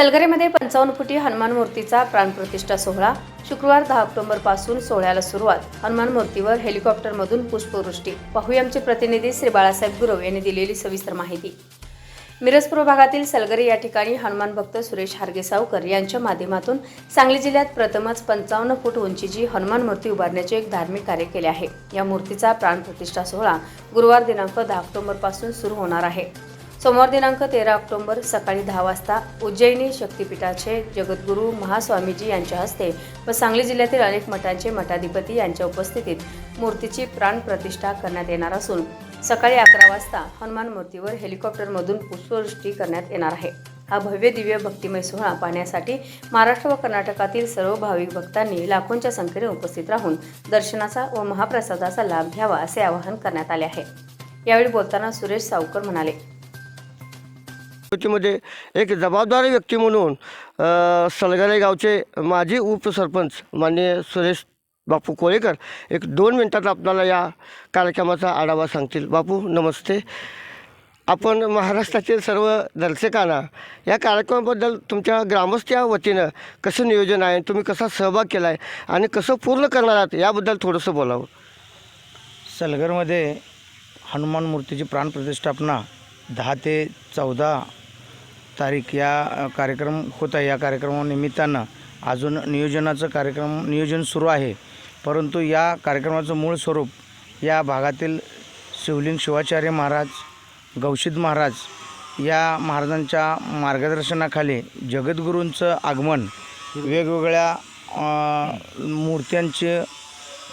सलगरेमध्ये पंचावन्न फुटी हनुमान मूर्तीचा प्राणप्रतिष्ठा सोहळा शुक्रवार दहा ऑक्टोबरपासून सोहळ्याला सुरुवात. हनुमान मूर्तीवर हेलिकॉप्टरमधून पुष्पवृष्टी. पाहूया आमचे प्रतिनिधी श्री बाळासाहेब गुरव यांनी दिलेली सविस्तर माहिती. मिरजपूर भागातील सलगरे या ठिकाणी हनुमान भक्त सुरेश हारगे सावकर यांच्या माध्यमातून सांगली जिल्ह्यात प्रथमच पंचावन्न फूट उंचीची हनुमान मूर्ती उभारण्याचे एक धार्मिक कार्य केले आहे. या मूर्तीचा प्राणप्रतिष्ठा सोहळा गुरुवार दिनांक दहा ऑक्टोबरपासून सुरू होणार आहे. सोमवार दिनांक तेरा ऑक्टोबर सकाळी दहा वाजता उज्जैनी शक्तिपीठाचे जगद्गुरू महास्वामीजी यांच्या हस्ते व सांगली जिल्ह्यातील अनेक मठांचे मठाधिपती यांच्या उपस्थितीत मूर्तीची प्राणप्रतिष्ठा करण्यात येणार असून सकाळी अकरा वाजता हनुमान मूर्तीवर हेलिकॉप्टरमधून पुष्पवृष्टी करण्यात येणार आहे. हा भव्य दिव्य भक्तिमय सोहळा पाहण्यासाठी महाराष्ट्र व कर्नाटकातील सर्व भाविक भक्तांनी लाखोंच्या संख्येने उपस्थित राहून दर्शनाचा व महाप्रसादाचा लाभ घ्यावा असे आवाहन करण्यात आले आहे. यावेळी बोलताना सुरेश सावकर म्हणाले मध्ये एक जबाबदार व्यक्ती म्हणून सलगरे गावचे माजी उपसरपंच माननीय सुरेश बापू कोळेकर एक दोन मिनटात आपल्याला या कार्यक्रमाचा आढावा सांगतील. बापू नमस्ते. आपण महाराष्ट्रातील सर्व दर्शकांना या कार्यक्रमाबद्दल तुमच्या ग्रामस्थ या वतीनं कसं नियोजन आहे तुम्ही कसा सहभाग केला आहे आणि कसं पूर्ण करणार आहात याबद्दल थोडंसं बोलावं. सलगरमध्ये हनुमान मूर्तीची प्राणप्रतिष्ठापना दहा ते चौदा तारीख या कार्यक्रम होत आहे. या कार्यक्रमानिमित्तानं अजून नियोजनाचं कार्यक्रम नियोजन सुरू आहे. परंतु या कार्यक्रमाचं मूळ स्वरूप या भागातील शिवलिंग शिवाचार्य महाराज गौशिद महाराज या महाराजांच्या मार्गदर्शनाखाली जगद्गुरूंचं आगमन वेगवेगळ्या मूर्त्यांचे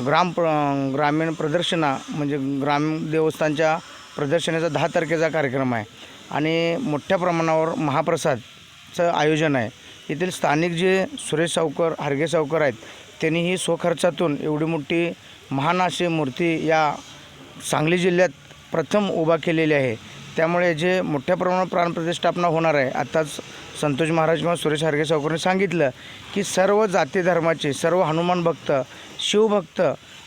ग्राम प्र ग्रामीण प्रदर्शना म्हणजे ग्राम देवस्थानच्या प्रदर्शनाचा दहा तारखेचा कार्यक्रम आहे. आणि मोठ्या प्रमाणावर महाप्रसादचं आयोजन आहे. येथील स्थानिक जे सुरेश सावकर हार्गे सावकर आहेत त्यांनीही स्वखर्चातून एवढी मोठी महान अशी मूर्ती या सांगली जिल्ह्यात प्रथम उभा केलेली आहे. त्यामुळे जे मोठ्या प्रमाणात प्राणप्रतिष्ठापना होणार आहे आत्ताच संतोष महाराज किंवा सुरेश हार्गे सावकरने सांगितलं की सर्व जाती धर्माचे सर्व हनुमान भक्त शिवभक्त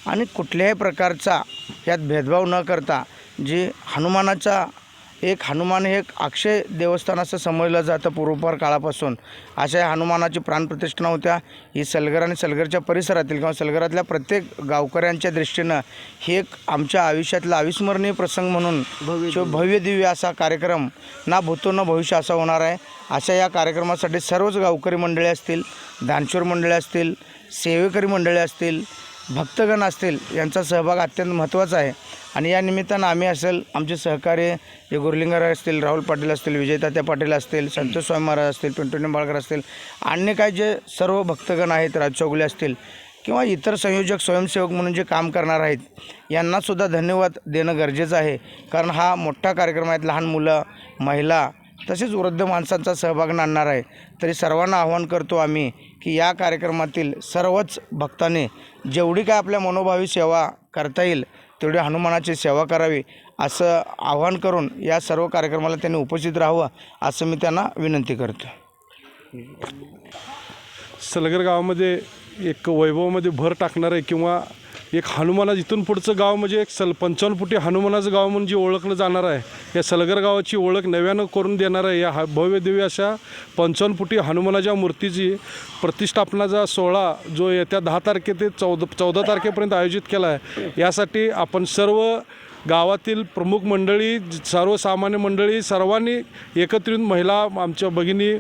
आणि कुठल्याही प्रकारचा यात भेदभाव न करता जे हनुमानाचा एक हनुमान हे एक अक्षय देवस्थान असं समजलं जातं पूर्वपार काळापासून. अशा या हनुमानाची प्राणप्रतिष्ठा होत्या. ही सलगर आणि सलगरच्या परिसरातील किंवा सलगरातल्या प्रत्येक गावकऱ्यांच्या दृष्टीनं ही एक आमच्या आयुष्यातला अविस्मरणीय प्रसंग म्हणून शिव भव्य दिव्य असा कार्यक्रम ना भूतो न भविष्य असा होणार आहे. अशा या कार्यक्रमासाठी सर्वच गावकरी मंडळी असतील दानशूर मंडळी असतील सेवेकरी मंडळी असतील भक्तगण असतील यांचा सहभाग अत्यंत महत्त्वाचा आहे. आणि या निमित्तानं आम्ही असेल आमचे सहकार्य जे गुरलिंगार असतील राहुल पाटील असतील विजयतात्या पाटील असतील संतोष स्वामी महाराज असतील पिंटू निंबाळकर असतील अन्य काय जे सर्व भक्तगण आहेत राजचौगुले असतील किंवा इतर संयोजक स्वयंसेवक म्हणून जे काम करणार आहेत यांनासुद्धा धन्यवाद देणं गरजेचं आहे. कारण हा मोठा कार्यक्रम आहे लहान मुलं महिला तसेच वृद्ध माणसांचा सहभाग आणणार आहे. तरी सर्वांना आव्हान करतो आम्ही की या कार्यक्रमातील सर्वच भक्तांनी जेवढी काय आपल्या मनोभावी सेवा करता येईल तेवढी हनुमानाची सेवा करावी असं आव्हान करून या सर्व कार्यक्रमाला त्यांनी उपस्थित राहावं असं मी त्यांना विनंती करतो. सलगर गावामध्ये एक वैभवामध्ये भर टाकणार आहे किंवा एक हनुमाना इथून पुढचं गाव म्हणजे एक सल पंचावन्न फुटी हनुमानाचं गाव म्हणजे ओळखलं जाणार आहे या सलगर गावाची ओळख नव्यानं करून देणार आहे या हा भव्य अशा पंचावन्न फुटी हनुमानाच्या मूर्तीची प्रतिष्ठापनाचा सोहळा जो येत्या दहा तारखे ते चौदा चौदा तारखेपर्यंत आयोजित केला आहे. यासाठी आपण सर्व गावातील प्रमुख मंडळी सर्वसामान्य मंडळी सर्वांनी एकत्रित महिला आमच्या भगिनी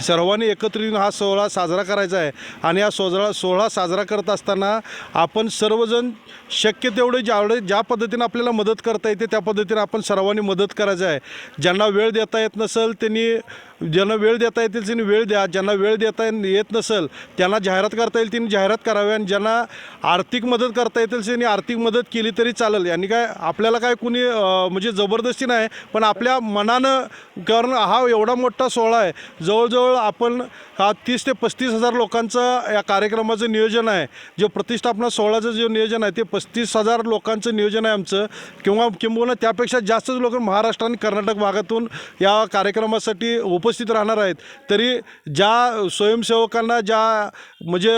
सर्वांनी एकत्रित येऊन हा सोहळा साजरा करायचा आहे. आणि हा सोहळा सोहळा साजरा करत असताना आपण सर्वजण शक्य तेवढे ज्यावेळे ज्या पद्धतीनं आपल्याला मदत करता येते त्या पद्धतीनं आपण सर्वांनी मदत करायचं आहे. ज्यांना वेळ देता येत नसेल त्यांनी ज्यांना वेळ देता येतील त्यांनी वेळ द्या. ज्यांना वेळ देता येत नसेल त्यांना जाहिरात करता येईल त्यांनी जाहिरात करावी. आणि ज्यांना आर्थिक मदत करता येतील त्यांनी आर्थिक मदत केली तरी चालेल. यांनी काय आपल्याला काय कुणी म्हणजे जबरदस्ती नाही पण आपल्या मनानं कारण हा एवढा मोठा सोहळा आहे. जवळजवळ आपण हा तीस ते पस्तीस हजार लोकांचं या कार्यक्रमाचं नियोजन आहे. जे प्रतिष्ठापना सोहळ्याचं जे नियोजन आहे ते पस्तीस हजार लोकांचं नियोजन आहे आमचं. किंवा किंबहुना त्यापेक्षा जास्तच लोक महाराष्ट्र आणि कर्नाटक भागातून या कार्यक्रमासाठी उप उपस्थित राहणार आहेत. तरी ज्या स्वयंसेवकांना ज्या म्हणजे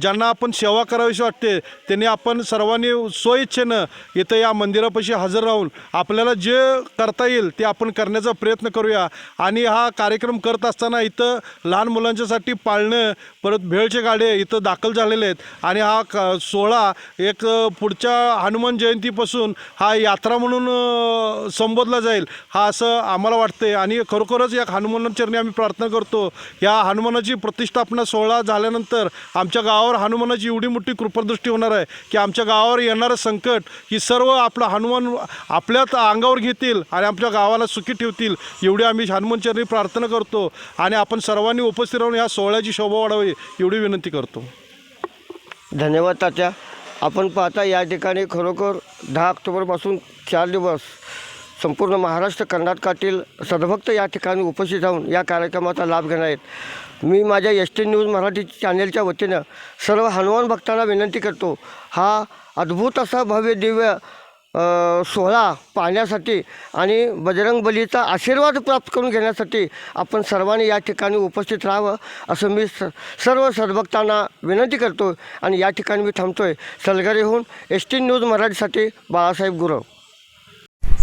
ज्यांना आपण सेवा करावीशी वाटते त्यांनी आपण सर्वांनी स्वइच्छेनं इथं या मंदिरापाशी हजर राहून आपल्याला जे करता येईल ते आपण करण्याचा प्रयत्न करूया. आणि हा कार्यक्रम करत असताना इथं लहान मुलांच्यासाठी पाळणं परत भेळचे गाडे इथं दाखल झालेले आहेत. आणि हा क सोहळा एक पुढच्या हनुमान जयंतीपासून हा यात्रा म्हणून संबोधला जाईल. हा असं आम्हाला वाटतंय. आणि खरोखरच या हनुमानचरणी आम्ही प्रार्थना करतो. या हनुमानाची प्रतिष्ठापना सोहळा झाल्यानंतर आमच्या गावावर हनुमानाची एवढी मोठी कृपादृष्टी होणार आहे की आमच्या गावावर येणारं संकट ही सर्व आपलं हनुमान आपल्याच अंगावर घेतील आणि आमच्या गावाला सुखी ठेवतील. एवढी आम्ही हनुमानचरणी प्रार्थना करतो आणि आपण सर्वांनी उपस्थित राहून या सोहळ्याची शोभा वाढावी एवढी विनंती करतो. धन्यवाद तात्या. आपण पाहता या ठिकाणी खरोखर दहा ऑक्टोबरपासून चार दिवस संपूर्ण महाराष्ट्र कर्नाटकातील सदभक्त या ठिकाणी उपस्थित राहून या कार्यक्रमाचा लाभ घेणार आहेत. मी माझ्या एस टी न्यूज मराठी चॅनेलच्या वतीनं सर्व हनुमान भक्तांना विनंती करतो हा अद्भुत असा भव्य दिव्य सोहळा पाहण्यासाठी आणि बजरंग बलीचा आशीर्वाद प्राप्त करून घेण्यासाठी आपण सर्वांनी या ठिकाणी उपस्थित राहावं असं मी स सर्व सद्भक्तांना विनंती करतो. आणि या ठिकाणी मी थांबतो आहे सलगरेहून एस टी न्यूज मराठीसाठी बाळासाहेब गुरव.